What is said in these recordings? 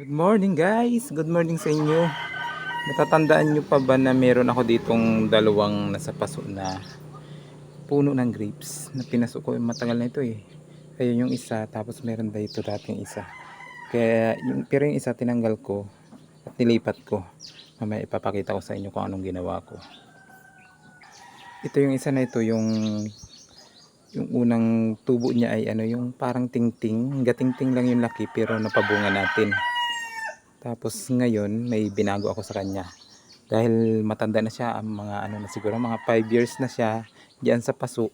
Good morning guys! Good morning sa inyo. Natatandaan nyo pa ba na meron ako ditong dalawang nasa paso na puno ng grapes na pinasok ko matagal na ito eh. Ayun yung isa tapos meron dito dating isa. Kaya yung, pero yung isa tinanggal ko at nilipat ko. Mamaya ipapakita ko sa inyo kung anong ginawa ko. Ito yung isa na ito yung yung unang tubo niya ay ano yung parang tingting gatingting lang yung laki pero napabunga natin tapos ngayon may binago ako sa kanya. Dahil matanda na siya ang mga ano na siguro mga 5 years na siya diyan sa paso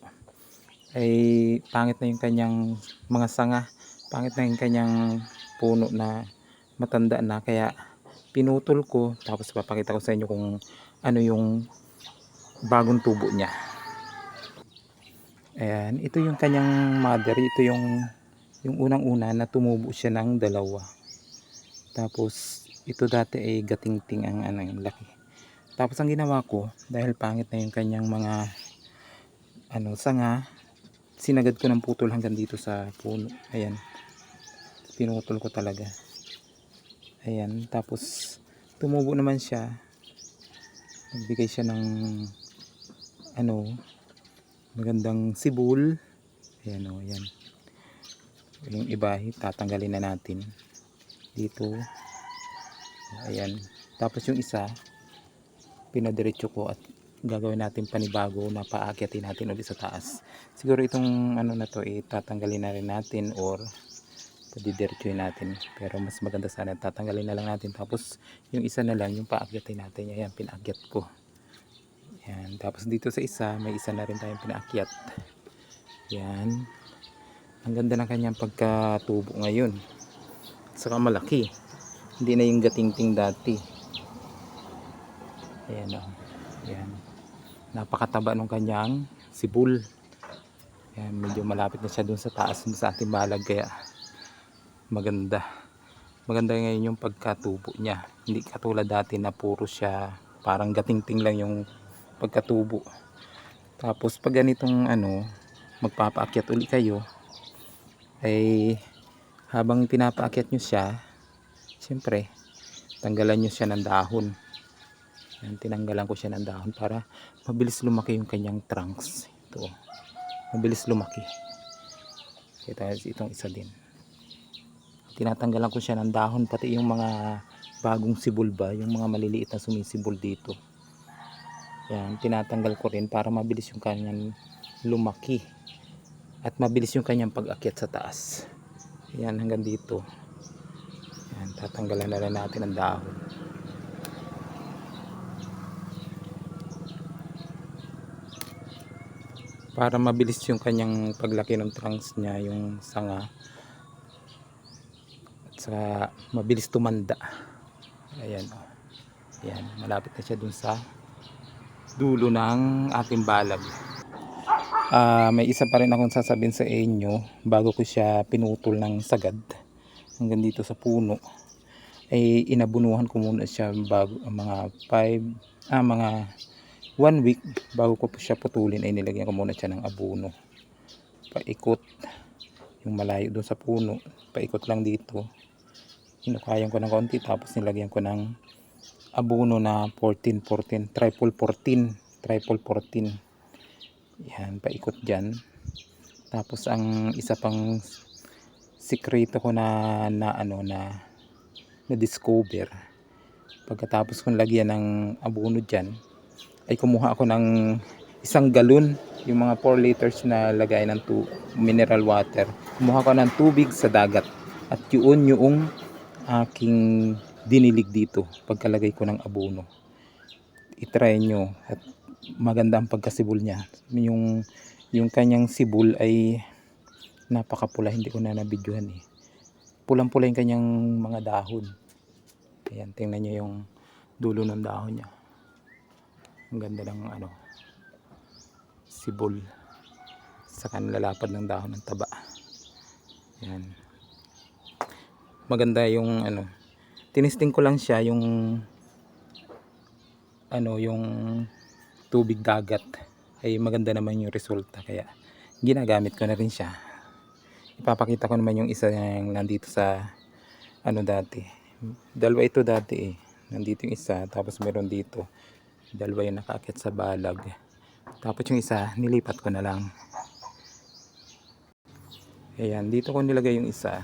ay pangit na yung kanyang mga sanga pangit na yung kanyang puno na matanda na. Kaya pinutol ko tapos papakita ko sa inyo kung ano yung bagong tubo niya. Ayan, ito yung kanyang mother, ito yung yung unang-una na tumubo siya ng dalawa. Tapos ito dati ay gatingting ang ano yung laki. Tapos ang ginawa ko, dahil pangit na yung kanyang mga ano sanga, sinagad ko ng putol hanggang dito sa puno. Ayan. Pinutol ko talaga. Ayan, tapos tumubo naman siya. Nagbigay siya ng ano, magandang sibul ayan o ayan yung iba tatanggalin na natin dito ayan tapos yung isa pinadiretso ko at gagawin natin panibago na paakyatin natin ulit sa taas siguro itong ano na to eh, tatanggalin na rin natin or padidiretsuin natin pero mas maganda sana tatanggalin na lang natin tapos yung isa na lang yung paakyatin natin ayan pinaakyat ko yan. Tapos dito sa isa, may isa na rin tayong pinaakyat. Yan. Ang ganda ng kanyang pagkatubo ngayon. Saka malaki. Hindi na yung gatingting dati. Ayan o. Yan. Napakataba ng kanyang sibul. Yan. Medyo malapit na siya dun sa taas dun sa ating balag. Kaya maganda. Maganda ngayon yung pagkatubo niya. Hindi katulad dati na puro siya parang gatingting lang yung pagkatubo tapos pag ganitong ano magpapaakyat uli kayo ay habang pinapaakyat nyo siya siyempre tanggalan nyo siya ng dahon yan, tinanggalan ko siya ng dahon para mabilis lumaki yung kanyang trunks ito mabilis lumaki kita itong isa din tinatanggalan ko siya ng dahon pati yung mga bagong sibol ba yung mga maliliit na sumisibol dito yan, tinatanggal ko rin para mabilis yung kanyang lumaki. At mabilis yung kanyang pag-akyat sa taas. Yan, hanggang dito. Yan, tatanggalan na rin natin ang dahon. Para mabilis yung kanyang paglaki ng trunks niya, yung sanga. At saka mabilis tumanda. Ayan. Yan, malapit na siya dun sa dulo ng ating balag. Ah, may isa pa rin akong sasabihin sa inyo bago ko siya pinutol ng sagad. Hanggang dito sa puno. Ay inabunuhan ko muna siya bago mga 5 ah mga 1 week bago ko po siya putulin ay nilagyan ko muna siya ng abuno. Paikot yung malayo doon sa puno. Paikot lang dito. Inukayan ko ng konti tapos nilagyan ko ng abuno na 14 14 triple 14 triple 14 yan paikot dyan. Tapos ang isa pang sikreto ko na na ano na na discover pagkatapos kong lagyan ng abuno dyan ay kumuha ako ng isang galon yung mga 4 liters na lagay ng tu mineral water. Kumuha ko ng tubig sa dagat at yun yung aking dinilig dito pagkalagay ko ng abono. Itry nyo at maganda ang pagkasibol niya. Yung yung kanyang sibol ay napakapula hindi ko na nabidyohan eh. Pulang pula yung kanyang mga dahon. Ayan tingnan nyo yung dulo ng dahon niya. Ang ganda ng ano sibol sa lalapad ng dahon ng taba. Yan maganda yung ano tinisting ko lang siya yung ano yung tubig dagat ay maganda naman yung resulta kaya ginagamit ko na rin siya ipapakita ko naman yung isa yung nandito sa ano dati Dalawa ito dati eh. Nandito yung isa, tapos meron dito. Dalawa yung nakakit sa balag. Tapos yung isa, nilipat ko na lang. Ayan, dito ko nilagay yung isa.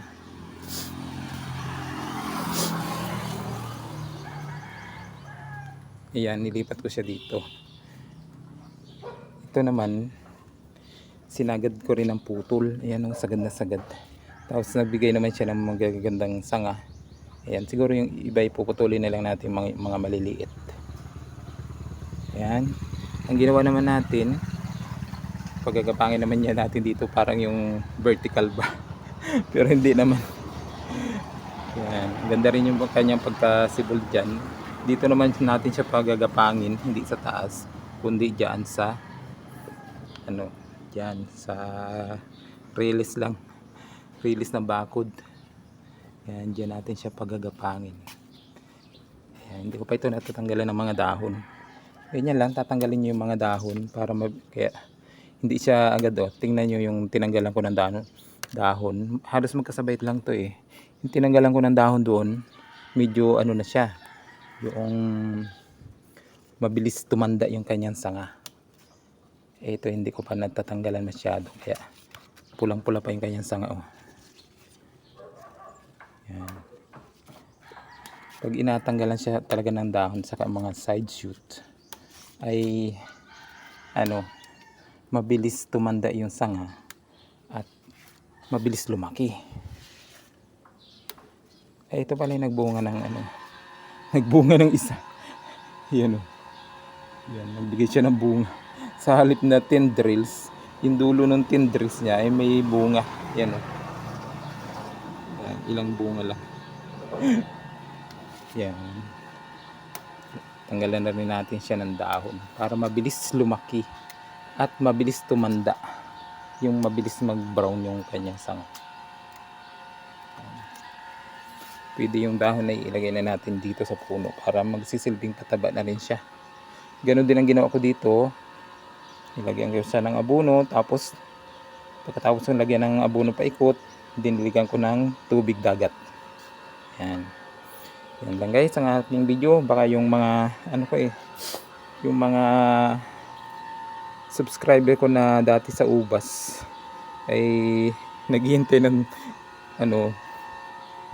Ayan, nilipat ko siya dito. Ito naman, sinagad ko rin ng putol. Ayan, oh, sagad na sagad. Tapos nagbigay naman siya ng magagandang sanga. Ayan, siguro yung iba ipuputulin na lang natin mga, mga maliliit. Ayan. Ang ginawa naman natin, pagagapangin naman niya natin dito parang yung vertical ba. Pero hindi naman. Ayan. Ganda rin yung kanyang pagkasibol dyan. Dito naman natin siya pagagapangin, hindi sa taas, kundi dyan sa ano, dyan sa release lang. Release na bakod. Ayan, dyan natin siya pagagapangin. Ayan, hindi ko pa ito natatanggalan ng mga dahon. Ganyan lang, tatanggalin nyo yung mga dahon para mag, kaya hindi siya agad oh. Tingnan nyo yung tinanggalan ko ng dahon. dahon. Halos magkasabay lang to eh. Yung tinanggalan ko ng dahon doon, medyo ano na siya. Yung mabilis tumanda yung kanyang sanga. Eh, ito hindi ko pa natatanggalan masyado. Kaya pulang-pula pa yung kanyang sanga oh. Yan. Pag inatanggalan siya talaga ng dahon saka mga side shoot ay ano mabilis tumanda yung sanga at mabilis lumaki. Eh ito pala yung nagbunga ng ano nagbunga ng isa. Yan oh. Yan, nagbigay siya ng bunga. Sa halip na tendrils, yung dulo ng tendrils niya ay may bunga. Yan oh. Yan, ilang bunga lang. Yan. Tanggalan na rin natin siya ng dahon para mabilis lumaki at mabilis tumanda. Yung mabilis mag-brown yung kanyang sanga. Pwede yung dahon na ilagay na natin dito sa puno para magsisilbing pataba na rin siya. Ganon din ang ginawa ko dito. Nilagyan ko siya ng abono tapos pagkatapos ng lagyan ng abono paikot, diniligan ko ng tubig dagat. Yan. Yan lang guys ang ating video. Baka yung mga ano ko eh yung mga subscriber ko na dati sa Ubas ay naghihintay ng ano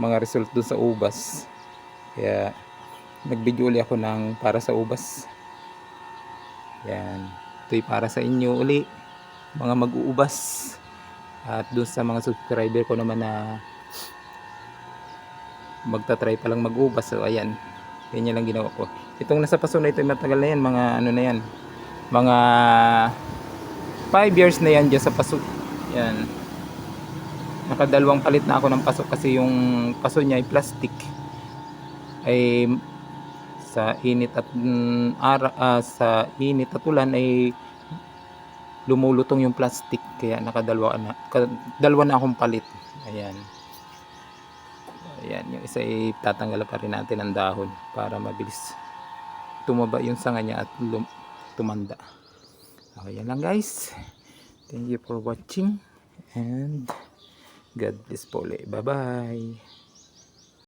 mga result doon sa Ubas. Kaya nag-video uli ako ng para sa Ubas. Yan. Ito'y para sa inyo uli mga mag-uubas. At doon sa mga subscriber ko naman na magta-try pa lang mag-ubas. So ayan. Ganyan lang ginawa ko. Itong nasa paso na ito matagal na yan. Mga ano na yan. Mga 5 years na yan dyan sa paso. Yan. Nakadalawang palit na ako ng paso kasi yung paso niya ay plastic. Ay sa init at mm, ara, ah, sa init at ulan ay lumulutong yung plastic. Kaya nakadalawa na dalawa na akong palit. Ayan. Ayan yung isa ay tatanggal pa rin natin ang dahon para mabilis tumaba yung sanga niya at lum- tumanda. Ayan lang guys. Thank you for watching and God bless po bye bye